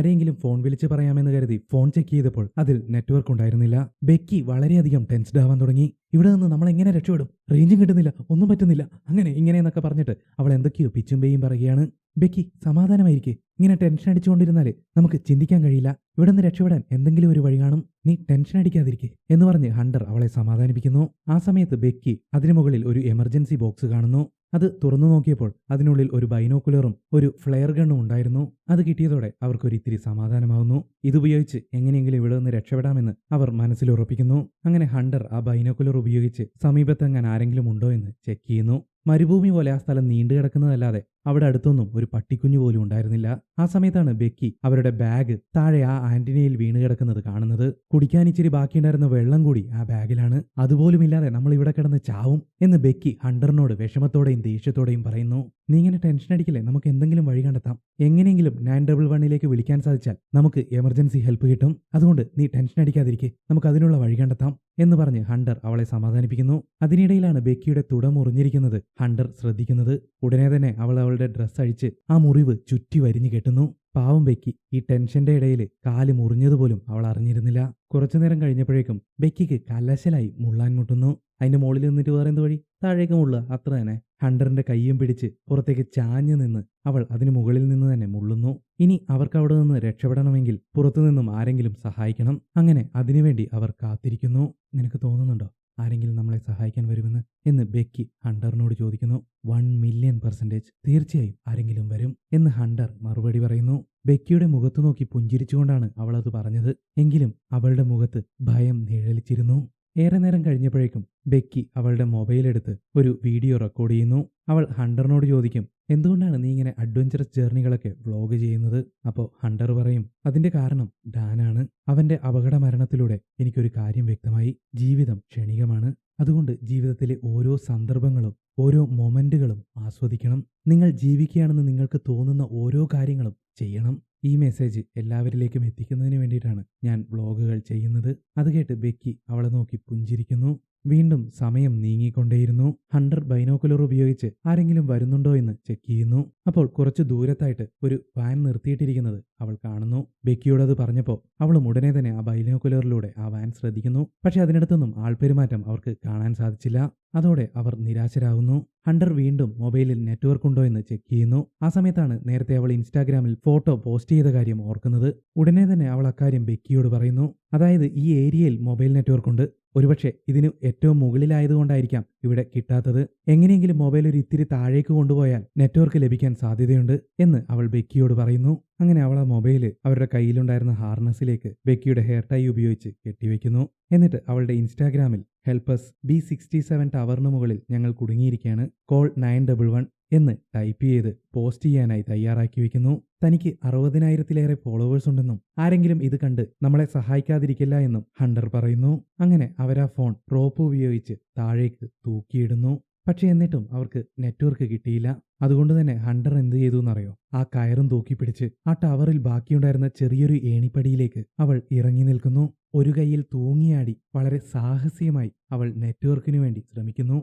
ആരെങ്കിലും ഫോൺ വിളിച്ച് പറയാമെന്ന് കരുതി ഫോൺ ചെക്ക് ചെയ്തപ്പോൾ അതിൽ നെറ്റ്വർക്ക് ഉണ്ടായിരുന്നില്ല. ബെക്കി വളരെയധികം ടെൻസ്ഡ് ആവാൻ തുടങ്ങി. ഇവിടെ നിന്ന് നമ്മൾ എങ്ങനെ രക്ഷപ്പെടും? റേഞ്ചും കിട്ടുന്നില്ല ഒന്നും പറ്റുന്നില്ല. അങ്ങനെ ഇങ്ങനെ എന്നൊക്കെ പറഞ്ഞിട്ട് അവൾ എന്തൊക്കെയോ പിച്ചും പേയും പറയുകയാണ്. ബെക്കി സമാധാനമായിരിക്കെ. ഇങ്ങനെ ടെൻഷൻ അടിച്ചുകൊണ്ടിരുന്നാലേ നമുക്ക് ചിന്തിക്കാൻ കഴിയില്ല. ഇവിടെ നിന്ന് രക്ഷപ്പെടാൻ എന്തെങ്കിലും ഒരു വഴി കാണും. നീ ടെൻഷൻ അടിക്കാതിരിക്കെ എന്ന് പറഞ്ഞ് ഹണ്ടർ അവളെ സമാധാനിപ്പിക്കുന്നു. ആ സമയത്ത് ബെക്കി അതിനു മുകളിൽ ഒരു എമർജൻസി ബോക്സ് കാണുന്നു. അത് തുറന്നു നോക്കിയപ്പോൾ അതിനുള്ളിൽ ഒരു ബൈനോക്കുലറും ഒരു ഫ്ലെയർ ഗണ്ണും ഉണ്ടായിരുന്നു. അത് കിട്ടിയതോടെ അവർക്കൊരു ഇത്തിരി സമാധാനമാവുന്നു ഇതുപയോഗിച്ച് എങ്ങനെയെങ്കിലും ഇവിടെ നിന്ന് രക്ഷപ്പെടാമെന്ന് അവർ മനസ്സിലുറപ്പിക്കുന്നു അങ്ങനെ ഹണ്ടർ ആ ബൈനോക്കുലർ ഉപയോഗിച്ച് സമീപത്തെങ്ങാൻ ആരെങ്കിലും ഉണ്ടോ എന്ന് ചെക്ക് ചെയ്യുന്നു. മരുഭൂമി പോലെ ആ സ്ഥലം നീണ്ടു കിടക്കുന്നതല്ലാതെ അവിടെ അടുത്തൊന്നും ഒരു പട്ടിക്കുഞ്ഞു പോലും ഉണ്ടായിരുന്നില്ല. ആ സമയത്താണ് ബെക്കി അവരുടെ ബാഗ് താഴെ ആ ആന്റിനയിൽ വീണ് കിടക്കുന്നത് കാണുന്നത്. കുടിക്കാൻ ഇച്ചിരി ബാക്കിയുണ്ടായിരുന്ന വെള്ളം കൂടി ആ ബാഗിലാണ്. അതുപോലുമില്ലാതെ നമ്മൾ ഇവിടെ കിടന്ന് ചാവും എന്ന് ബെക്കി ഹണ്ടറിനോട് വിഷമത്തോടെയും ദേഷ്യത്തോടെയും പറയുന്നു. നീ ഇങ്ങനെ ടെൻഷൻ അടിക്കില്ലേ? നമുക്ക് എന്തെങ്കിലും വഴി കണ്ടെത്താം. എങ്ങനെയെങ്കിലും നയൻ ഡബിൾ വണ്ണിലേക്ക് വിളിക്കാൻ സാധിച്ചാൽ നമുക്ക് എമർജൻസി ഹെൽപ്പ് കിട്ടും. അതുകൊണ്ട് നീ ടെൻഷൻ അടിക്കാതിരിക്കെ. നമുക്ക് അതിനുള്ള വഴി കണ്ടെത്താം എന്ന് പറഞ്ഞ് ഹണ്ടർ അവളെ സമാധാനിപ്പിക്കുന്നു. അതിനിടയിലാണ് ബെക്കിയുടെ തുട മുറിഞ്ഞിരിക്കുന്നത് ഹണ്ടർ ശ്രദ്ധിക്കുന്നത്. ഉടനെ തന്നെ അവൾ അവളുടെ ഡ്രസ്സ് അഴിച്ച് ആ മുറിവ് ചുറ്റി വരിഞ്ഞു കെട്ടുന്നു. പാവം ബെക്കി ഈ ടെൻഷന്റെ ഇടയിൽ കാൽ മുറിഞ്ഞതുപോലും അവൾ അറിഞ്ഞിരുന്നില്ല. കുറച്ചുനേരം കഴിഞ്ഞപ്പോഴേക്കും ബെക്കിക്ക് കലശലായി മുള്ളാൻ മുട്ടുന്നു. അതിന്റെ മുകളിൽ നിന്നിട്ട് വേറെ എന്ത് വഴി? താഴേക്ക് മുള്ളുക അത്ര തന്നെ. ഹണ്ടറിന്റെ കയ്യും പിടിച്ച് പുറത്തേക്ക് ചാഞ്ഞു നിന്ന് അവൾ അതിന് മുകളിൽ നിന്ന് തന്നെ മുള്ളുന്നു. ഇനി അവർക്ക് അവിടെ നിന്ന് രക്ഷപ്പെടണമെങ്കിൽ പുറത്തുനിന്നും ആരെങ്കിലും സഹായിക്കണം. അങ്ങനെ അതിനുവേണ്ടി അവർ കാത്തിരിക്കുന്നു. നിനക്ക് തോന്നുന്നുണ്ടോ ആരെങ്കിലും നമ്മളെ സഹായിക്കാൻ വരുമെന്ന്? എന്ന് ബെക്കി ഹണ്ടറിനോട് ചോദിക്കുന്നു. വൺ മില്യൺ പെർസെന്റേജ് തീർച്ചയായും ആരെങ്കിലും വരും എന്ന് ഹണ്ടർ മറുപടി പറയുന്നു. ബെക്കിയുടെ മുഖത്തു നോക്കി പുഞ്ചിരിച്ചുകൊണ്ടാണ് അവൾ അത് പറഞ്ഞത്. എങ്കിലും അവളുടെ മുഖത്ത് ഭയം നിഴലിച്ചിരുന്നു. ഏറെ നേരം കഴിഞ്ഞപ്പോഴേക്കും ബെക്കി അവളുടെ മൊബൈൽ എടുത്ത് ഒരു വീഡിയോ റെക്കോർഡ് ചെയ്യുന്നു. അവൾ ഹണ്ടറിനോട് ചോദിക്കും എന്തുകൊണ്ടാണ് നീ ഇങ്ങനെ അഡ്വഞ്ചറസ് ജേർണികളൊക്കെ വ്ലോഗ് ചെയ്യുന്നത്? അപ്പോൾ ഹണ്ടർ പറയും അതിന്റെ കാരണം ഡാനാണ്. അവന്റെ അപകട മരണത്തിലൂടെ എനിക്കൊരു കാര്യം വ്യക്തമായി. ജീവിതം ക്ഷണികമാണ്. അതുകൊണ്ട് ജീവിതത്തിലെ ഓരോ സന്ദർഭങ്ങളും ഓരോ മൊമെന്റുകളും ആസ്വദിക്കണം. നിങ്ങൾ ജീവിക്കുകയാണെന്ന് നിങ്ങൾക്ക് തോന്നുന്ന ഓരോ കാര്യങ്ങളും ചെയ്യണം. ഈ മെസ്സേജ് എല്ലാവരിലേക്കും എത്തിക്കുന്നതിന് വേണ്ടിയിട്ടാണ് ഞാൻ വ്ളോഗുകൾ ചെയ്യുന്നത്. അത് കേട്ട് ബെക്കി അവളെ നോക്കി പുഞ്ചിരിക്കുന്നു. വീണ്ടും സമയം നീങ്ങിക്കൊണ്ടേയിരുന്നു. ഹണ്ടർ ബൈനോക്കുലർ ഉപയോഗിച്ച് ആരെങ്കിലും വരുന്നുണ്ടോ എന്ന് ചെക്ക് ചെയ്യുന്നു. അപ്പോൾ കുറച്ച് ദൂരത്തായിട്ട് ഒരു വാൻ നിർത്തിയിട്ടിരിക്കുന്നത് അവൾ കാണുന്നു. ബെക്കിയോട് അത് പറഞ്ഞപ്പോൾ അവളും ഉടനെ തന്നെ ആ ബൈലിനോക്കുലറിലൂടെ ആ വാൻ ശ്രദ്ധിക്കുന്നു. പക്ഷെ അതിനടുത്തൊന്നും ആൾപ്പെരുമാറ്റം അവർക്ക് കാണാൻ സാധിച്ചില്ല. അതോടെ അവർ നിരാശരാകുന്നു. ഹണ്ടർ വീണ്ടും മൊബൈലിൽ നെറ്റ്വർക്ക് ഉണ്ടോ എന്ന് ചെക്ക് ചെയ്യുന്നു. ആ സമയത്താണ് നേരത്തെ അവൾ ഇൻസ്റ്റാഗ്രാമിൽ ഫോട്ടോ പോസ്റ്റ് ചെയ്ത കാര്യം ഓർക്കുന്നത്. ഉടനെ തന്നെ അവൾ അക്കാര്യം ബെക്കിയോട് പറയുന്നു. അതായത് ഈ ഏരിയയിൽ മൊബൈൽ നെറ്റ്വർക്ക് ഉണ്ട്. ഒരുപക്ഷെ ഇതിന് ഏറ്റവും മുകളിലായതുകൊണ്ടായിരിക്കാം ഇവിടെ കിട്ടാത്തത്. എങ്ങനെയെങ്കിലും മൊബൈൽ ഒരു ഇത്തിരി താഴേക്ക് കൊണ്ടുപോയാൽ നെറ്റ്വർക്ക് ലഭിക്കാൻ സാധ്യതയുണ്ട് എന്ന് അവൾ ബെക്കിയോട് പറയുന്നു. അങ്ങനെ അവൾ ആ മൊബൈൽ അവരുടെ കയ്യിലുണ്ടായിരുന്ന ഹാർനസിലേക്ക് ബെക്കിയുടെ ഹെയർ ടൈ ഉപയോഗിച്ച് കെട്ടിവെക്കുന്നു. എന്നിട്ട് അവളുടെ ഇൻസ്റ്റാഗ്രാമിൽ help us B sixty seven ടവറിന് മുകളിൽ ഞങ്ങൾ കുടുങ്ങിയിരിക്കുകയാണ്. കോൾ നയൻ ഡബിൾ വൺ എന്ന് ടൈപ്പ് ചെയ്ത് പോസ്റ്റ് ചെയ്യാനായി തയ്യാറാക്കി വെക്കുന്നു. തനിക്ക് അറുപതിനായിരത്തിലേറെ ഫോളോവേഴ്സ് ഉണ്ടെന്നും ആരെങ്കിലും ഇത് കണ്ട് നമ്മളെ സഹായിക്കാതിരിക്കില്ല എന്നും ഹണ്ടർ പറയുന്നു. അങ്ങനെ അവരാ ഫോൺ റോപ്പ് ഉപയോഗിച്ച് താഴേക്ക് തൂക്കിയിടുന്നു. പക്ഷെ എന്നിട്ടും അവർക്ക് നെറ്റ്വർക്ക് കിട്ടിയില്ല. അതുകൊണ്ട് തന്നെ ഹണ്ടർ എന്ത് ചെയ്തു എന്നറിയോ ആ കയറും തൂക്കി പിടിച്ച് ആ ടവറിൽ ബാക്കിയുണ്ടായിരുന്ന ചെറിയൊരു ഏണിപ്പടിയിലേക്ക് അവൾ ഇറങ്ങി നിൽക്കുന്നു. ഒരു കൈയിൽ തൂങ്ങിയാടി വളരെ സാഹസികമായി അവൾ നെറ്റ്വർക്കിനു വേണ്ടി ശ്രമിക്കുന്നു.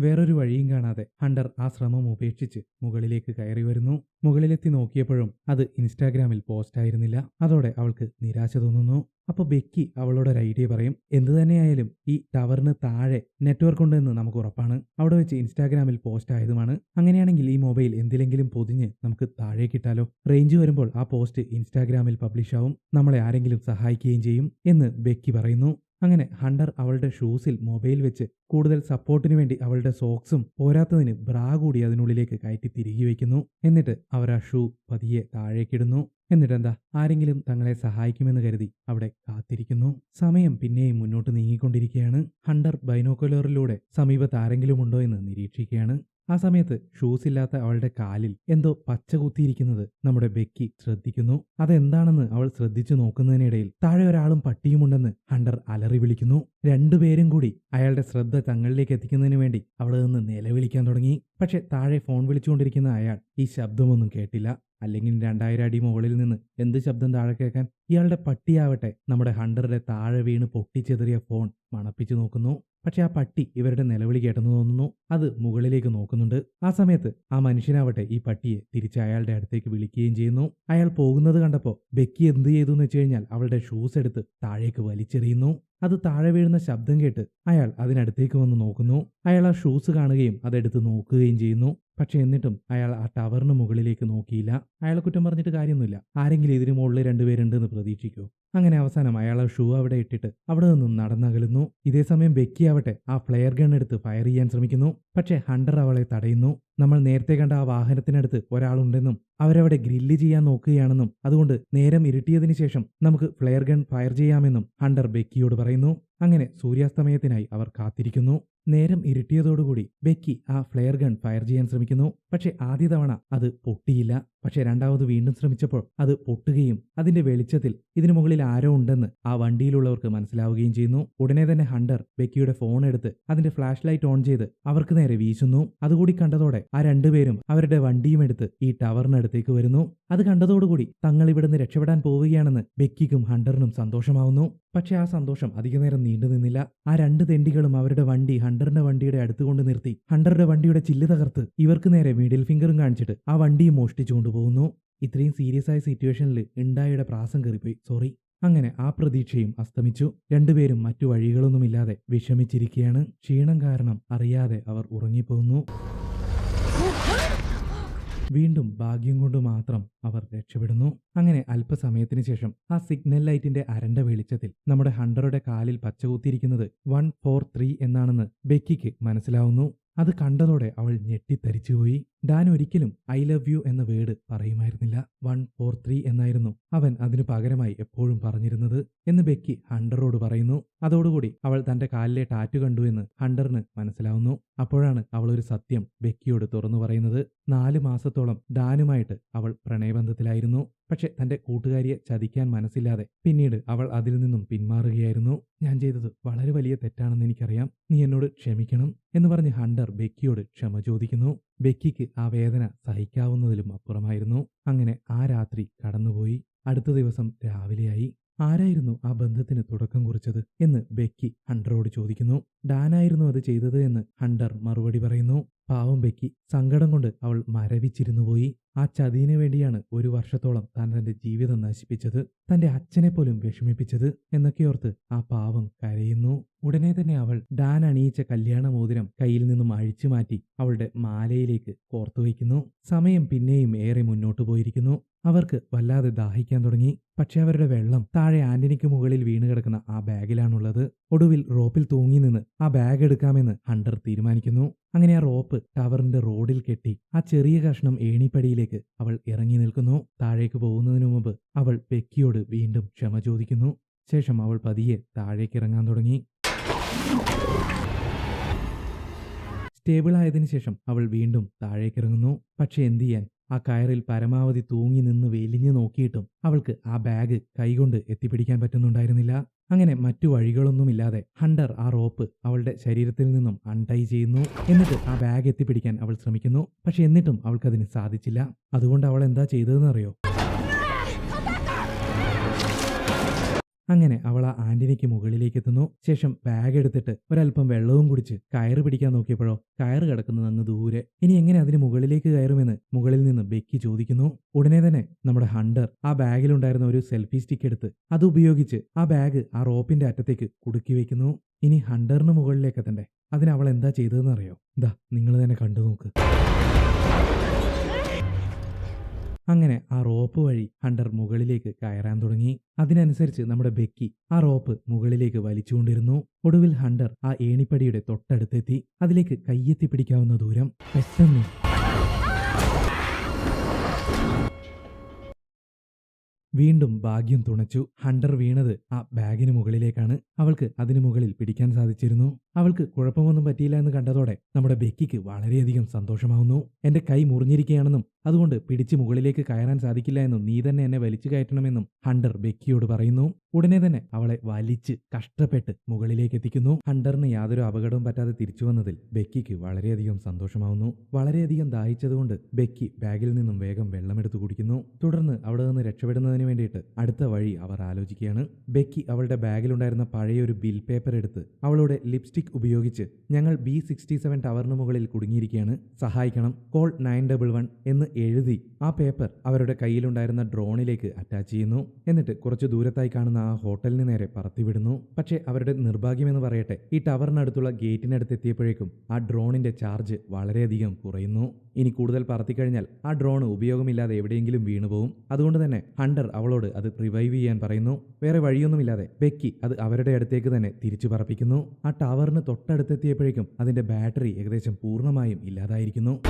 വേറൊരു വഴിയും കാണാതെ ഹണ്ടർ ആ ശ്രമം ഉപേക്ഷിച്ച് മുകളിലേക്ക് കയറി വരുന്നു. മുകളിലെത്തി നോക്കിയപ്പോഴും അത് ഇൻസ്റ്റാഗ്രാമിൽ പോസ്റ്റ് ആയിരുന്നില്ല അതോടെ അവൾക്ക് നിരാശ തോന്നുന്നു. അപ്പോൾ ബെക്കി അവളോട് ഒരു ഐഡിയ പറയും. എന്തു തന്നെയായാലും ഈ ടവറിന് താഴെ നെറ്റ്വർക്ക് ഉണ്ടെന്ന് നമുക്ക് ഉറപ്പാണ്. അവിടെ വെച്ച് ഇൻസ്റ്റാഗ്രാമിൽ പോസ്റ്റ് ആയതുമാണ്. അങ്ങനെയാണെങ്കിൽ ഈ മൊബൈൽ എന്തിലെങ്കിലും പൊതിഞ്ഞ് നമുക്ക് താഴേക്കിട്ടാലോ റേഞ്ച് വരുമ്പോൾ ആ പോസ്റ്റ് ഇൻസ്റ്റാഗ്രാമിൽ പബ്ലിഷ് ആവും നമ്മളെ ആരെങ്കിലും സഹായിക്കുകയും ചെയ്യും എന്ന് ബെക്കി പറയുന്നു. അങ്ങനെ ഹണ്ടർ അവളുടെ ഷൂസിൽ മൊബൈൽ വെച്ച് കൂടുതൽ സപ്പോർട്ടിന് വേണ്ടി അവളുടെ സോക്സും പോരാത്തതിന് ബ്രാ കൂടി അതിനുള്ളിലേക്ക് കയറ്റി തിരികെ വയ്ക്കുന്നു. എന്നിട്ട് അവർ ആ ഷൂ പതിയെ താഴേക്കിടുന്നു എന്നിട്ടെന്താ? ആരെങ്കിലും തങ്ങളെ സഹായിക്കുമെന്ന് കരുതി അവിടെ കാത്തിരിക്കുന്നു. സമയം പിന്നെയും മുന്നോട്ട് നീങ്ങിക്കൊണ്ടിരിക്കുകയാണ്. ഹണ്ടർ ബൈനോക്കുലറിലൂടെ സമീപത്ത് ആരെങ്കിലും ഉണ്ടോ എന്ന് നിരീക്ഷിക്കുകയാണ്. ആ സമയത്ത് ഷൂസ് ഇല്ലാത്ത അവളുടെ കാലിൽ എന്തോ പച്ച കുത്തിയിരിക്കുന്നത് നമ്മുടെ ബെക്കി ശ്രദ്ധിക്കുന്നു. അതെന്താണെന്ന് അവൾ ശ്രദ്ധിച്ചു നോക്കുന്നതിനിടയിൽ താഴെ ഒരാളും പട്ടിയുമുണ്ടെന്ന് ഹണ്ടർ അലറി വിളിക്കുന്നു. രണ്ടുപേരും കൂടി അയാളുടെ ശ്രദ്ധ തങ്ങളിലേക്ക് എത്തിക്കുന്നതിന് വേണ്ടി അവിടെ നിന്ന് നിലവിളിക്കാൻ തുടങ്ങി. പക്ഷെ താഴെ ഫോൺ വിളിച്ചുകൊണ്ടിരിക്കുന്ന അയാൾ ഈ ശബ്ദമൊന്നും കേട്ടില്ല. അല്ലെങ്കിൽ രണ്ടായിരം അടി മുകളിൽ നിന്ന് എന്ത് ശബ്ദം താഴെ കേൾക്കാൻ? ഇയാളുടെ പട്ടിയാവട്ടെ നമ്മുടെ ഹണ്ടറുടെ താഴെ വീണ് പൊട്ടിച്ചെതറിയ ഫോൺ മണപ്പിച്ചു നോക്കുന്നു. പക്ഷെ ആ പട്ടി ഇവരുടെ നിലവിളി കേട്ടെന്ന് തോന്നുന്നു. അത് മുകളിലേക്ക് നോക്കുന്നുണ്ട്. ആ സമയത്ത് ആ മനുഷ്യനാവട്ടെ ഈ പട്ടിയെ തിരിച്ച് അയാളുടെ അടുത്തേക്ക് വിളിക്കുകയും ചെയ്യുന്നു. അയാൾ പോകുന്നത് കണ്ടപ്പോൾ ബെക്കി എന്ത് ചെയ്തു എന്ന് വെച്ച് കഴിഞ്ഞാൽ അവളുടെ ഷൂസ് എടുത്ത് താഴേക്ക് വലിച്ചെറിയുന്നു. അത് താഴെ വീഴുന്ന ശബ്ദം കേട്ട് അയാൾ അതിനടുത്തേക്ക് വന്ന് നോക്കുന്നു. അയാൾ ആ ഷൂസ് കാണുകയും അതെടുത്ത് നോക്കുകയും ചെയ്യുന്നു. പക്ഷെ എന്നിട്ടും അയാൾ ആ ടവറിന് മുകളിലേക്ക് നോക്കിയില്ല. അയാളെ കുറ്റം പറഞ്ഞിട്ട് കാര്യമൊന്നുമില്ല. ആരെങ്കിലും ഇതിനു മുകളിൽ രണ്ടുപേരുണ്ടെന്ന് പ്രതീക്ഷിക്കൂ. അങ്ങനെ അവസാനം അയാൾ ആ ഷൂ അവിടെ ഇട്ടിട്ട് അവിടെ നിന്നും നടന്നകലുന്നു. ഇതേ സമയം ബെക്കി ആവട്ടെ ആ ഫ്ലെയർ ഗൺ എടുത്ത് ഫയർ ചെയ്യാൻ ശ്രമിക്കുന്നു. പക്ഷേ ഹണ്ടർ അവളെ തടയുന്നു. നമ്മൾ നേരത്തെ കണ്ട ആ വാഹനത്തിനടുത്ത് ഒരാളുണ്ടെന്നും അവരവിടെ ഗ്രില്ല് ചെയ്യാൻ നോക്കുകയാണെന്നും അതുകൊണ്ട് നേരം ഇരുട്ടിയതിനു ശേഷം നമുക്ക് ഫ്ലെയർ ഗൺ ഫയർ ചെയ്യാമെന്നും ഹണ്ടർ ബെക്കിയോട് പറയുന്നു. അങ്ങനെ സൂര്യാസ്തമയത്തിനായി അവർ കാത്തിരിക്കുന്നു. നേരം ഇരുട്ടിയതോടുകൂടി ബെക്കി ആ ഫ്ലെയർ ഗൺ ഫയർ ചെയ്യാൻ ശ്രമിക്കുന്നു. പക്ഷെ ആദ്യ തവണ അത് പൊട്ടിയില്ല. പക്ഷെ രണ്ടാമത് വീണ്ടും ശ്രമിച്ചപ്പോൾ അത് പൊട്ടുകയും അതിന്റെ വെളിച്ചത്തിൽ ഇതിനു മുകളിൽ ആരോ ഉണ്ടെന്ന് ആ വണ്ടിയിലുള്ളവർക്ക് മനസ്സിലാവുകയും ചെയ്യുന്നു. ഉടനെ തന്നെ ഹണ്ടർ ബെക്കിയുടെ ഫോൺ എടുത്ത് അതിന്റെ ഫ്ലാഷ് ലൈറ്റ് ഓൺ ചെയ്ത് അവർക്ക് നേരെ വീശുന്നു. അതുകൂടി കണ്ടതോടെ ആ രണ്ടുപേരും അവരുടെ വണ്ടിയും എടുത്ത് ഈ ടവറിനടുത്തേക്ക് വരുന്നു. അത് കണ്ടതോടുകൂടി തങ്ങൾ ഇവിടുന്ന് രക്ഷപ്പെടാൻ പോവുകയാണെന്ന് ബെക്കിക്കും ഹണ്ടറിനും സന്തോഷമാവുന്നു. പക്ഷെ ആ സന്തോഷം അധികനേരം നീണ്ടു നിന്നില്ല. ആ രണ്ട് തെണ്ടികളും അവരുടെ വണ്ടി ഹണ്ടറിന്റെ വണ്ടിയുടെ അടുത്ത് കൊണ്ട് നിർത്തി ഹണ്ടറുടെ വണ്ടിയുടെ ചില്ല് തകർത്ത് ഇവർക്ക് നേരെ മിഡിൽ ഫിംഗറും കാണിച്ചിട്ട് ആ വണ്ടിയും മോഷ്ടിച്ചു കൊണ്ടുപോകുന്നു ഇത്രയും സീരിയസ് ആയ സിറ്റുവേഷനിൽ ഉണ്ടായുടെ പ്രാസം കയറിപ്പോയി. സോറി. അങ്ങനെ ആ പ്രതീക്ഷയും അസ്തമിച്ചു. രണ്ടുപേരും മറ്റു വഴികളൊന്നുമില്ലാതെ വിഷമിച്ചിരിക്കുകയാണ്. ക്ഷീണം കാരണം അറിയാതെ അവർ ഉറങ്ങിപ്പോകുന്നു. വീണ്ടും ഭാഗ്യം കൊണ്ട് മാത്രം അവർ രക്ഷപ്പെടുന്നു. അങ്ങനെ അല്പസമയത്തിന് ശേഷം ആ സിഗ്നൽ ലൈറ്റിന്റെ അരണ്ട വെളിച്ചത്തിൽ നമ്മുടെ ഹണ്ടറുടെ കാലിൽ പച്ചകുത്തിയിരിക്കുന്നത് വൺ ഫോർ ത്രീ എന്നാണെന്ന് ബെക്കിക്ക് മനസ്സിലാവുന്നു. അത് കണ്ടതോടെ അവൾ ഞെട്ടിത്തരിച്ചുപോയി ഡാൻ ഒരിക്കലും ഐ ലവ് യു എന്ന വേർഡ് പറയുമായിരുന്നില്ല. വൺ ഫോർ ത്രീ എന്നായിരുന്നു അവൻ അതിനു പകരമായി എപ്പോഴും പറഞ്ഞിരുന്നത് എന്ന് ബെക്കി ഹണ്ടറോട് പറയുന്നു. അതോടുകൂടി അവൾ തന്റെ കാലിലെ ടാറ്റു കണ്ടു എന്ന് ഹണ്ടറിന് മനസ്സിലാവുന്നു. അപ്പോഴാണ് അവൾ ഒരു സത്യം ബെക്കിയോട് തുറന്നു പറയുന്നത്. നാല് മാസത്തോളം ഡാനുമായിട്ട് അവൾ പ്രണയബന്ധത്തിലായിരുന്നു. പക്ഷെ തന്റെ കൂട്ടുകാരിയെ ചതിക്കാൻ മനസ്സില്ലാതെ പിന്നീട് അവൾ അതിൽ നിന്നും പിന്മാറുകയായിരുന്നു. ഞാൻ ചെയ്തത് വളരെ വലിയ തെറ്റാണെന്ന് എനിക്കറിയാം. നീ എന്നോട് ക്ഷമിക്കണം എന്ന് പറഞ്ഞ് ഹണ്ടർ ബെക്കിയോട് ക്ഷമ ചോദിക്കുന്നു. ബെക്കിക്ക് ആ വേദന സഹിക്കാവുന്നതിലും അപ്പുറമായിരുന്നു. അങ്ങനെ ആ രാത്രി കടന്നുപോയി. അടുത്ത ദിവസം രാവിലെയായി. ആരായിരുന്നു ആ ബന്ധത്തിന് തുടക്കം കുറിച്ചത് എന്ന് ബെക്കി ഹണ്ടറോട് ചോദിക്കുന്നു. ഡാനായിരുന്നു അത് ചെയ്തത് എന്ന് ഹണ്ടർ മറുപടി പറയുന്നു. പാവം ബെക്കി. സങ്കടം കൊണ്ട് അവൾ മരവിച്ചിരുന്നു പോയി. ആ ചതിയിനു വേണ്ടിയാണ് ഒരു വർഷത്തോളം താൻ തന്റെ ജീവിതം നശിപ്പിച്ചത്. തന്റെ അച്ഛനെ പോലും വിഷമിപ്പിച്ചത് എന്നൊക്കെ ഓർത്ത് ആ പാവം കരയുന്നു. ഉടനെ തന്നെ അവൾ ഡാൻ അണിയിച്ച കല്യാണ മോതിരം കയ്യിൽ നിന്നും അഴിച്ചു മാറ്റി അവളുടെ മാലയിലേക്ക് കോർത്തു വയ്ക്കുന്നു. സമയം പിന്നെയും ഏറെ മുന്നോട്ടു പോയിരിക്കുന്നു. അവർക്ക് വല്ലാതെ ദാഹിക്കാൻ തുടങ്ങി. പക്ഷെ അവരുടെ വെള്ളം താഴെ ആന്റണിക്ക് മുകളിൽ വീണ് കിടക്കുന്ന ആ ബാഗിലാണുള്ളത്. ഒടുവിൽ റോപ്പിൽ തൂങ്ങി നിന്ന് ആ ബാഗ് എടുക്കാമെന്ന് ഹണ്ടർ തീരുമാനിക്കുന്നു. അങ്ങനെ ആ റോപ്പ് ടവറിന്റെ റോഡിൽ കെട്ടി ആ ചെറിയ കഷ്ണം ഏണിപ്പടിയിലേക്ക് അവൾ ഇറങ്ങി നിൽക്കുന്നു. താഴേക്ക് പോകുന്നതിനു മുമ്പ് അവൾ ബെക്കിയോട് വീണ്ടും ക്ഷമ ചോദിക്കുന്നു. ശേഷം അവൾ പതിയെ താഴേക്ക് ഇറങ്ങാൻ തുടങ്ങി. സ്റ്റേബിൾ ആയതിനു ശേഷം അവൾ വീണ്ടും താഴേക്കിറങ്ങുന്നു പക്ഷെ എന്തു ചെയ്യാൻ? ആ കയറിൽ പരമാവധി തൂങ്ങി നിന്ന് വെലിഞ്ഞു നോക്കിയിട്ടും അവൾക്ക് ആ ബാഗ് കൈകൊണ്ട് എത്തിപ്പിടിക്കാൻ പറ്റുന്നുണ്ടായിരുന്നില്ല. അങ്ങനെ മറ്റു വഴികളൊന്നുമില്ലാതെ ഹണ്ടർ ആ റോപ്പ് അവളുടെ ശരീരത്തിൽ നിന്നും അൺടൈ ചെയ്യുന്നു. എന്നിട്ട് ആ ബാഗ് എത്തിപ്പിടിക്കാൻ അവൾ ശ്രമിക്കുന്നു. പക്ഷെ എന്നിട്ടും അവൾക്കതിന് സാധിച്ചില്ല. അതുകൊണ്ട് അവൾ എന്താ ചെയ്തതെന്ന് അങ്ങനെ അവൾ ആ ആന്റിനിക്ക് മുകളിലേക്ക് എത്തുന്നു. ശേഷം ബാഗ് എടുത്തിട്ട് ഒരല്പം വെള്ളവും കുടിച്ച് കയറ് പിടിക്കാൻ നോക്കിയപ്പോഴോ കയറ് കിടക്കുന്നത് അങ്ങ് ദൂരെ. ഇനി എങ്ങനെ അതിന് മുകളിലേക്ക് കയറുമെന്ന് മുകളിൽ നിന്ന് ബെക്കി ചോദിക്കുന്നു. ഉടനെ തന്നെ നമ്മുടെ ഹണ്ടർ ആ ബാഗിലുണ്ടായിരുന്ന ഒരു സെൽഫി സ്റ്റിക്ക് എടുത്ത് അത് ഉപയോഗിച്ച് ആ ബാഗ് ആ റോപ്പിന്റെ അറ്റത്തേക്ക് കുടുക്കി വെക്കുന്നു. ഇനി ഹണ്ടറിന് മുകളിലേക്ക് എത്തണ്ടേ? അതിന് അവൾ എന്താ ചെയ്തതെന്ന് അറിയോ ദാ നിങ്ങൾ തന്നെ കണ്ടു നോക്ക് അങ്ങനെ ആ റോപ്പ് വഴി ഹണ്ടർ മുകളിലേക്ക് കയറാൻ തുടങ്ങി. അതിനനുസരിച്ച് നമ്മുടെ ബെക്കി ആ റോപ്പ് മുകളിലേക്ക് വലിച്ചുകൊണ്ടിരുന്നു. ഒടുവിൽ ഹണ്ടർ ആ ഏണിപ്പടിയുടെ തൊട്ടടുത്തെത്തി. അതിലേക്ക് കയ്യെത്തി പിടിക്കാവുന്ന ദൂരം പെട്ടെന്ന്. വീണ്ടും ഭാഗ്യം തുണച്ചു. ഹണ്ടർ വീണത് ആ ബാഗിന് മുകളിലേക്കാണ്. അവൾക്ക് അതിനു മുകളിൽ പിടിക്കാൻ സാധിച്ചിരുന്നു. അവൾക്ക് കുഴപ്പമൊന്നും പറ്റിയില്ല എന്ന് കണ്ടതോടെ നമ്മുടെ ബെക്കിക്ക് വളരെയധികം സന്തോഷമാവുന്നു. എന്റെ കൈ മുറിഞ്ഞിരിക്കുകയാണെന്നും അതുകൊണ്ട് പിടിച്ച് മുകളിലേക്ക് കയറാൻ സാധിക്കില്ല എന്നും നീ തന്നെ എന്നെ വലിച്ചു കയറ്റണമെന്നും ഹണ്ടർ ബെക്കിയോട് പറയുന്നു. ഉടനെ തന്നെ അവളെ വലിച്ച് കഷ്ടപ്പെട്ട് മുകളിലേക്ക് എത്തിക്കുന്നു. ഹണ്ടറിന് യാതൊരു അപകടവും പറ്റാതെ തിരിച്ചു വന്നതിൽ ബെക്കിക്ക് വളരെയധികം സന്തോഷമാവുന്നു. വളരെയധികം ദാഹിച്ചതുകൊണ്ട് ബെക്കി ബാഗിൽ നിന്നും വേഗം വെള്ളമെടുത്തു കുടിക്കുന്നു. തുടർന്ന് അവിടെ നിന്ന് രക്ഷപ്പെടുന്നതിന് വേണ്ടിയിട്ട് അടുത്ത വഴി അവർ ആലോചിക്കുകയാണ്. ബെക്കി അവളുടെ ബാഗിലുണ്ടായിരുന്ന പഴയ ഒരു ബിൽ പേപ്പർ എടുത്ത് അവളുടെ ലിപ്സ്റ്റിക് ഉപയോഗിച്ച് ഞങ്ങൾ ബി സിക്സ്റ്റി സെവൻ ടവറിന് മുകളിൽ കുടുങ്ങിയിരിക്കുകയാണ്. സഹായിക്കണം. കോൾ നയൻ ഡബിൾ വൺ എന്ന് എഴുതി ആ പേപ്പർ അവരുടെ കയ്യിലുണ്ടായിരുന്ന ഡ്രോണിലേക്ക് അറ്റാച്ച് ചെയ്യുന്നു. എന്നിട്ട് കുറച്ച് ദൂരത്തായി കാണുന്ന ആ ഹോട്ടലിന് നേരെ പറത്തിവിടുന്നു. പക്ഷേ അവരുടെ നിർഭാഗ്യമെന്ന് പറയട്ടെ ഈ ടവറിനടുത്തുള്ള ഗേറ്റിനടുത്ത് എത്തിയപ്പോഴേക്കും ആ ഡ്രോണിന്റെ ചാർജ് വളരെയധികം കുറയുന്നു. ഇനി കൂടുതൽ പറത്തിക്കഴിഞ്ഞാൽ ആ ഡ്രോൺ ഉപയോഗമില്ലാതെ എവിടെയെങ്കിലും വീണുപോകും അതുകൊണ്ട് തന്നെ ഹണ്ടർ അവളോട് അത് റിവൈവ് ചെയ്യാൻ പറയുന്നു. വേറെ വഴിയൊന്നുമില്ലാതെ ബെക്കി അത് അവരുടെ അടുത്തേക്ക് തന്നെ തിരിച്ചു പറപ്പിക്കുന്നു. ആ ടവറിന് തൊട്ടടുത്തെത്തിയപ്പോഴേക്കും അതിന്റെ ബാറ്ററി ഏകദേശം പൂർണമായും ഇല്ലാതായിരിക്കുന്നു.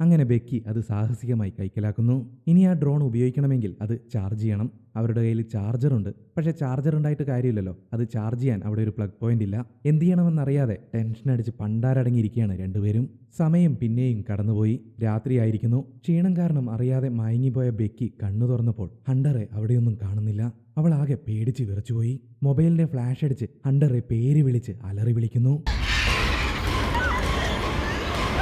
അങ്ങനെ ബെക്കി അത് സാഹസികമായി കൈക്കലാക്കുന്നു. ഇനി ആ ഡ്രോൺ ഉപയോഗിക്കണമെങ്കിൽ അത് ചാർജ് ചെയ്യണം. അവരുടെ കയ്യിൽ ചാർജറുണ്ട് പക്ഷേ ചാർജർ ഉണ്ടായിട്ട് കാര്യമില്ലല്ലോ. അത് ചാർജ് ചെയ്യാൻ അവിടെ ഒരു പ്ലഗ് പോയിന്റ് ഇല്ല. എന്ത് ചെയ്യണമെന്നറിയാതെ ടെൻഷൻ അടിച്ച് പണ്ടാരടങ്ങിയിരിക്കുകയാണ് രണ്ടുപേരും. സമയം പിന്നെയും കടന്നുപോയി. രാത്രിയായിരിക്കുന്നു ക്ഷീണം കാരണം അറിയാതെ മയങ്ങിപ്പോയ ബെക്കി കണ്ണു തുറന്നപ്പോൾ ഹണ്ടറെ അവിടെയൊന്നും കാണുന്നില്ല. അവൾ ആകെ പേടിച്ച് വിറച്ചുപോയി. മൊബൈലിന്റെ ഫ്ലാഷ് അടിച്ച് ഹണ്ടറെ പേര് വിളിച്ച് അലറി വിളിക്കുന്നു.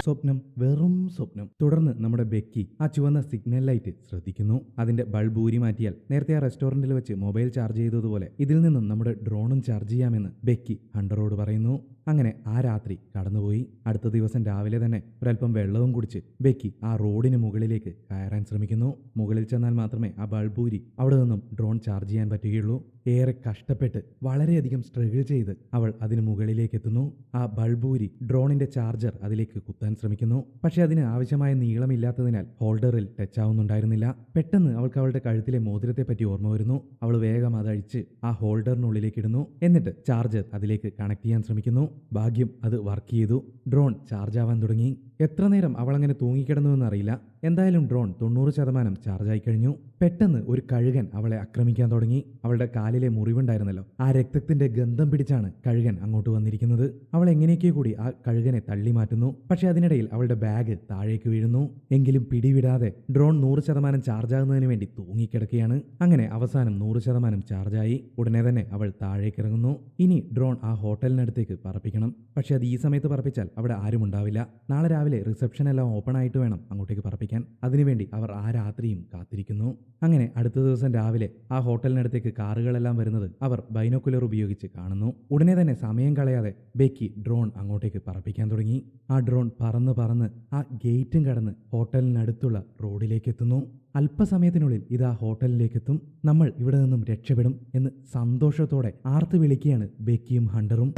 സ്വപ്നം വെറും സ്വപ്നം. തുടർന്ന് നമ്മുടെ ബെക്കി ആ ചുവന്ന സിഗ്നൽ ലൈറ്റ് ശ്രദ്ധിക്കുന്നു. അതിന്റെ ബൾബ് ഊരി മാറ്റിയാൽ നേരത്തെ ആ റെസ്റ്റോറന്റിൽ വെച്ച് മൊബൈൽ ചാർജ് ചെയ്തതുപോലെ ഇതിൽ നിന്നും നമ്മുടെ ഡ്രോണും ചാർജ് ചെയ്യാമെന്ന് ബെക്കി ഹണ്ടറോട് പറയുന്നു. അങ്ങനെ ആ രാത്രി കടന്നുപോയി. അടുത്ത ദിവസം രാവിലെ തന്നെ ഒരല്പം വെള്ളവും കുടിച്ച് ബെക്കി ആ റോഡിന് മുകളിലേക്ക് കയറാൻ ശ്രമിക്കുന്നു. മുകളിൽ ചെന്നാൽ മാത്രമേ ആ ബൾബൂരി അവിടെ നിന്നും ഡ്രോൺ ചാർജ് ചെയ്യാൻ പറ്റുകയുള്ളൂ. ഏറെ കഷ്ടപ്പെട്ട് വളരെയധികം സ്ട്രഗിൾ ചെയ്ത് അവൾ അതിന് മുകളിലേക്ക് എത്തുന്നു. ആ ബൾബൂരി ഡ്രോണിന്റെ ചാർജർ അതിലേക്ക് കുത്താൻ ശ്രമിക്കുന്നു. പക്ഷെ അതിന് ആവശ്യമായ നീളമില്ലാത്തതിനാൽ ഹോൾഡറിൽ ടച്ച് ആവുന്നുണ്ടായിരുന്നില്ല പെട്ടെന്ന് അവൾക്ക് അവളുടെ കഴുത്തിലെ മോതിരത്തെ പറ്റി ഓർമ്മ വരുന്നു. അവൾ വേഗം അതഴിച്ച് ആ ഹോൾഡറിനുള്ളിലേക്ക് ഇടുന്നു. എന്നിട്ട് ചാർജർ അതിലേക്ക് കണക്ട് ചെയ്യാൻ ശ്രമിക്കുന്നു. ഭാഗ്യം അത് വർക്ക് ചെയ്തു. ഡ്രോൺ ചാർജ് ആവാൻ തുടങ്ങി. എത്ര നേരം അവൾ അങ്ങനെ തൂങ്ങിക്കിടന്നുവെന്നറിയില്ല എന്തായാലും ഡ്രോൺ തൊണ്ണൂറ് ശതമാനം ചാർജായി കഴിഞ്ഞു. പെട്ടെന്ന് ഒരു കഴുകൻ അവളെ ആക്രമിക്കാൻ തുടങ്ങി. അവളുടെ കാലിലെ മുറിവുണ്ടായിരുന്നല്ലോ. ആ രക്തത്തിന്റെ ഗന്ധം പിടിച്ചാണ് കഴുകൻ അങ്ങോട്ട് വന്നിരിക്കുന്നത്. അവൾ എങ്ങനെയൊക്കെ കൂടി ആ കഴുകനെ തള്ളി മാറ്റുന്നു. പക്ഷെ അതിനിടയിൽ അവളുടെ ബാഗ് താഴേക്ക് വീഴുന്നു. എങ്കിലും പിടിവിടാതെ ഡ്രോൺ നൂറ് ശതമാനം ചാർജാകുന്നതിന് വേണ്ടി തൂങ്ങിക്കിടക്കുകയാണ്. അങ്ങനെ അവസാനം നൂറ് ശതമാനം ചാർജായി ഉടനെ തന്നെ അവൾ താഴേക്ക് ഇറങ്ങുന്നു. ഇനി ഡ്രോൺ ആ ഹോട്ടലിനടുത്തേക്ക് പറപ്പിക്കണം. പക്ഷെ അത് ഈ സമയത്ത് പറപ്പിച്ചാൽ അവിടെ ആരും ഉണ്ടാവില്ല. നാളെ രാവിലെ റിസപ്ഷൻ എല്ലാം ഓപ്പൺ ആയിട്ട് വേണം അങ്ങോട്ടേക്ക് പറപ്പിക്കാൻ. അതിനുവേണ്ടി അവർ ആ രാത്രിയും കാത്തിരിക്കുന്നു. അങ്ങനെ അടുത്ത ദിവസം രാവിലെ ആ ഹോട്ടലിനടുത്തേക്ക് കാറുകളെല്ലാം വരുന്നത് അവർ ബൈനോക്കുലർ ഉപയോഗിച്ച് കാണുന്നു. ഉടനെ തന്നെ സമയം കളയാതെ ബേക്കി ഡ്രോൺ അങ്ങോട്ടേക്ക് പറപ്പിക്കാൻ തുടങ്ങി. ആ ഡ്രോൺ പറന്ന് പറന്ന് ആ ഗേറ്റും കടന്ന് ഹോട്ടലിനടുത്തുള്ള റോഡിലേക്ക് എത്തുന്നു. അല്പസമയത്തിനുള്ളിൽ ഇത് ആ ഹോട്ടലിലേക്ക് എത്തും. നമ്മൾ ഇവിടെ നിന്നും രക്ഷപ്പെടും എന്ന് സന്തോഷത്തോടെ ആർത്ത് വിളിക്കുകയാണ് ബെക്കിയും ഹണ്ടറും.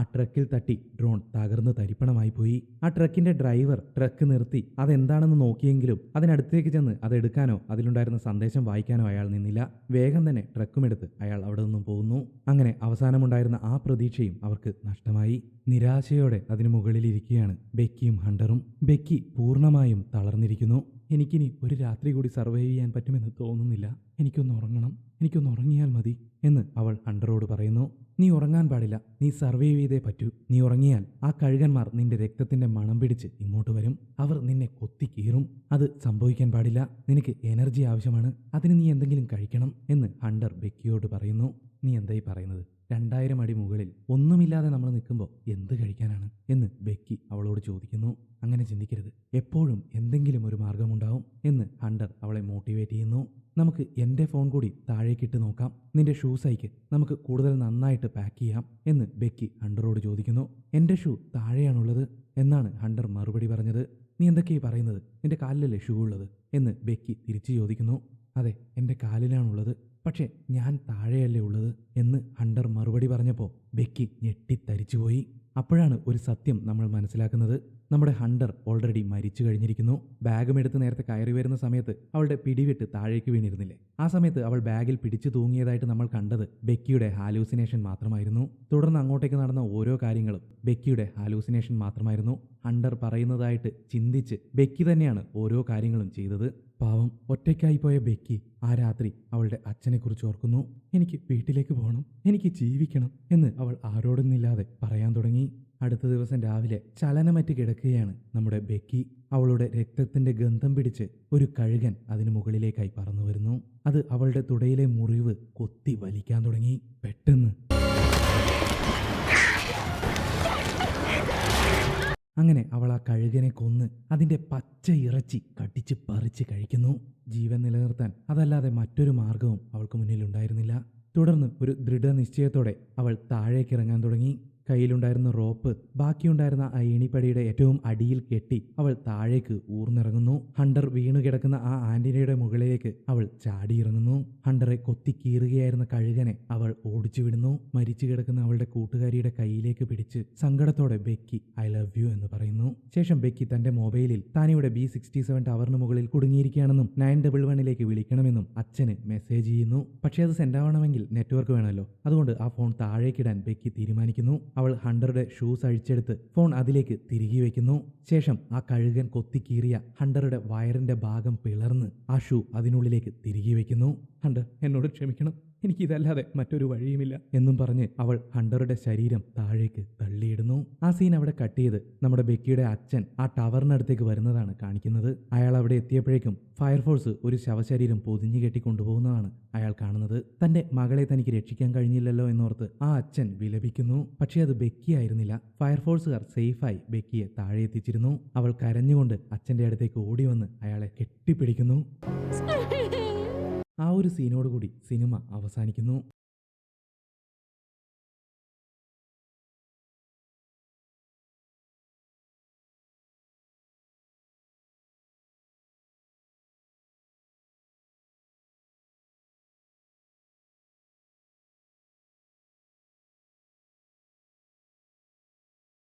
ആ ട്രക്കിൽ തട്ടി ഡ്രോൺ തകർന്ന് തരിപ്പണമായി പോയി. ആ ട്രക്കിന്റെ ഡ്രൈവർ ട്രക്ക് നിർത്തി അതെന്താണെന്ന് നോക്കിയെങ്കിലും അതിനടുത്തേക്ക് ചെന്ന് അതെടുക്കാനോ അതിലുണ്ടായിരുന്ന സന്ദേശം വായിക്കാനോ അയാൾ നിന്നില്ല. വേഗം തന്നെ ട്രക്കുമെടുത്ത് അയാൾ അവിടെ നിന്നും പോകുന്നു. അങ്ങനെ അവസാനമുണ്ടായിരുന്ന ആ പ്രതീക്ഷയും അവർക്ക് നഷ്ടമായി. നിരാശയോടെ അതിനു മുകളിലിരിക്കുകയാണ് ബെക്കിയും ഹണ്ടറും. ബെക്കി പൂർണമായും തളർന്നിരിക്കുന്നു. എനിക്കിനി ഒരു രാത്രി കൂടി സർവൈവ് ചെയ്യാൻ പറ്റുമെന്ന് തോന്നുന്നില്ല. എനിക്കൊന്ന് ഉറങ്ങണം. എനിക്കൊന്ന് ഉറങ്ങിയാൽ മതി എന്ന് അവൾ ഹണ്ടറോട് പറയുന്നു. നീ ഉറങ്ങാൻ പാടില്ല. നീ സർവൈവ് ചെയ്തേ പറ്റൂ. നീ ഉറങ്ങിയാൽ ആ കഴുകന്മാർ നിന്റെ രക്തത്തിന്റെ മണം പിടിച്ച് ഇങ്ങോട്ട് വരും. അവർ നിന്നെ കൊത്തി കീറും. അത് സംഭവിക്കാൻ പാടില്ല. നിനക്ക് എനർജി ആവശ്യമാണ്. അതിന് നീ എന്തെങ്കിലും കഴിക്കണം എന്ന് ഹണ്ടർ ബെക്കിയോട് പറയുന്നു. നീ എന്തായി പറയുന്നത്? രണ്ടായിരം അടി മുകളിൽ ഒന്നുമില്ലാതെ നമ്മൾ നിൽക്കുമ്പോൾ എന്ത് കഴിക്കാനാണ്? എന്ന് ബെക്കി അവളോട് ചോദിക്കുന്നു. അങ്ങനെ ചിന്തിക്കരുത്. എപ്പോഴും എന്തെങ്കിലും ഒരു മാർഗമുണ്ടാവും എന്ന് ഹണ്ടർ അവളെ മോട്ടിവേറ്റ് ചെയ്യുന്നു. നമുക്ക് എന്റെ ഫോൺ കൂടി താഴേക്കിട്ട് നോക്കാം. നിന്റെ ഷൂസ് അയക്ക് നമുക്ക് കൂടുതൽ നന്നായിട്ട് പാക്ക് ചെയ്യാം എന്ന് ബെക്കി ഹണ്ടറോട് ചോദിക്കുന്നു. എന്റെ ഷൂ താഴെയാണുള്ളത് എന്നാണ് ഹണ്ടർ മറുപടി പറഞ്ഞത്. നീ എന്തൊക്കെയാണ് പറയുന്നത്? നിന്റെ കാലിലല്ലേ ഷൂ ഉള്ളത്? എന്ന് ബെക്കി തിരിച്ചു ചോദിക്കുന്നു. അതെ എന്റെ കാലിലാണുള്ളത്. പക്ഷേ ഞാൻ താഴെയല്ലേ ഉള്ളത് എന്ന് ഹണ്ടർ മറുപടി പറഞ്ഞപ്പോൾ ബെക്കി ഞെട്ടിത്തരിച്ചുപോയി. അപ്പോഴാണ് ഒരു സത്യം നമ്മൾ മനസ്സിലാക്കുന്നത്. നമ്മുടെ ഹണ്ടർ ഓൾറെഡി മരിച്ചു കഴിഞ്ഞിരിക്കുന്നു. ബാഗും എടുത്ത് നേരത്തെ കയറി വരുന്ന സമയത്ത് അവളുടെ പിടിവിട്ട് താഴേക്ക് വീണിരുന്നില്ലേ? ആ സമയത്ത് അവൾ ബാഗിൽ പിടിച്ചു തൂങ്ങിയതായിട്ട് നമ്മൾ കണ്ടത് ബെക്കിയുടെ ഹാലൂസിനേഷൻ മാത്രമായിരുന്നു. തുടർന്ന് അങ്ങോട്ടേക്ക് നടന്ന ഓരോ കാര്യങ്ങളും ബെക്കിയുടെ ഹാലൂസിനേഷൻ മാത്രമായിരുന്നു. ഹണ്ടർ പറയുന്നതായിട്ട് ചിന്തിച്ച് ബെക്കി തന്നെയാണ് ഓരോ കാര്യങ്ങളും ചെയ്തത്. പാവം ഒറ്റയ്ക്കായി പോയ ബെക്കി ആ രാത്രി അവളുടെ അച്ഛനെക്കുറിച്ച് ഓർക്കുന്നു. എനിക്ക് വീട്ടിലേക്ക് പോകണം എനിക്ക് ജീവിക്കണം എന്ന് അവൾ ആരോടൊന്നില്ലാതെ പറയാൻ തുടങ്ങി. അടുത്ത ദിവസം രാവിലെ ചലനമറ്റ് കിടക്കുകയാണ് നമ്മുടെ ബെക്കി. അവളുടെ രക്തത്തിന്റെ ഗന്ധം പിടിച്ച് ഒരു കഴുകൻ അതിനു മുകളിലേക്കായി പറന്നു വരുന്നു അത് അവളുടെ തുടയിലെ മുറിവ് കൊത്തി വലിക്കാൻ തുടങ്ങി. പെട്ടെന്ന് അങ്ങനെ അവൾ ആ കഴുകനെ കൊന്ന് അതിന്റെ പച്ച ഇറച്ചി കടിച്ച് പറിച്ച് കഴിക്കുന്നു. ജീവൻ നിലനിർത്താൻ അതല്ലാതെ മറ്റൊരു മാർഗവും അവൾക്ക് മുന്നിലുണ്ടായിരുന്നില്ല. തുടർന്ന് ഒരു ദൃഢനിശ്ചയത്തോടെ അവൾ താഴേക്കിറങ്ങാൻ തുടങ്ങി. കയ്യിലുണ്ടായിരുന്ന റോപ്പ് ബാക്കിയുണ്ടായിരുന്ന ആ ഏണിപ്പടിയുടെ ഏറ്റവും അടിയിൽ കെട്ടി അവൾ താഴേക്ക് ഊർന്നിറങ്ങുന്നു. ഹണ്ടർ വീണു കിടക്കുന്ന ആ ആന്റിനയുടെ മുകളിലേക്ക് അവൾ ചാടിയിറങ്ങുന്നു. ഹണ്ടറെ കൊത്തി കീറുകയായിരുന്ന കഴുകനെ അവൾ ഓടിച്ചു വിടുന്നു മരിച്ചു കിടക്കുന്ന അവളുടെ കൂട്ടുകാരിയുടെ കയ്യിലേക്ക് പിടിച്ച് സങ്കടത്തോടെ ബെക്കി ഐ ലവ് യു എന്ന് പറയുന്നു. ശേഷം ബെക്കി തന്റെ മൊബൈലിൽ താനിവിടെ ബി സിക്സ്റ്റി സെവൻ ടവറിന് മുകളിൽ കുടുങ്ങിയിരിക്കുകയാണെന്നും നയൻ ഡബിൾ വണ്ണിലേക്ക് വിളിക്കണമെന്നും അച്ഛന് മെസ്സേജ് ചെയ്യുന്നു. പക്ഷേ അത് സെൻഡ് ആവണമെങ്കിൽ നെറ്റ്വർക്ക് വേണമല്ലോ. അതുകൊണ്ട് ആ ഫോൺ താഴേക്കിടാൻ ബെക്കി തീരുമാനിക്കുന്നു. അവൾ ഹണ്ടറുടെ ഷൂസ് അഴിച്ചെടുത്ത് ഫോൺ അതിലേക്ക് തിരികെ വയ്ക്കുന്നു ശേഷം ആ കഴുകൻ കൊത്തിക്കീറിയ ഹണ്ടറുടെ വയറിന്റെ ഭാഗം പിളർന്ന് ആ ഷൂ അതിനുള്ളിലേക്ക് തിരികെ വയ്ക്കുന്നു ഹണ്ടർ എന്നോട് ക്ഷമിക്കണം. എനിക്ക് ഇതല്ലാതെ മറ്റൊരു വഴിയുമില്ല എന്നും പറഞ്ഞ് അവൾ ഹണ്ടറുടെ ശരീരം താഴേക്ക് തള്ളിയിടുന്നു. ആ സീൻ അവിടെ കട്ട് ചെയ്ത് നമ്മുടെ ബെക്കിയുടെ അച്ഛൻ ആ ടവറിനടുത്തേക്ക് വരുന്നതാണ് കാണിക്കുന്നത്. അയാൾ അവിടെ എത്തിയപ്പോഴേക്കും ഫയർഫോഴ്സ് ഒരു ശവശരീരം പൊതിഞ്ഞു കെട്ടി കൊണ്ടുപോകുന്നതാണ് അയാൾ കാണുന്നത്. തന്റെ മകളെ തനിക്ക് രക്ഷിക്കാൻ കഴിഞ്ഞില്ലല്ലോ എന്നോർത്ത് ആ അച്ഛൻ വിലപിക്കുന്നു. പക്ഷേ അത് ബെക്കിയായിരുന്നില്ല ഫയർഫോഴ്സുകാർ സേഫായി ബെക്കിയെ താഴെ എത്തിച്ചിരുന്നു. അവൾ കരഞ്ഞുകൊണ്ട് അച്ഛന്റെ അടുത്തേക്ക് ഓടി വന്ന് അയാളെ കെട്ടിപ്പിടിക്കുന്നു. ആ ഒരു സീനോടുകൂടി സിനിമ അവസാനിക്കുന്നു.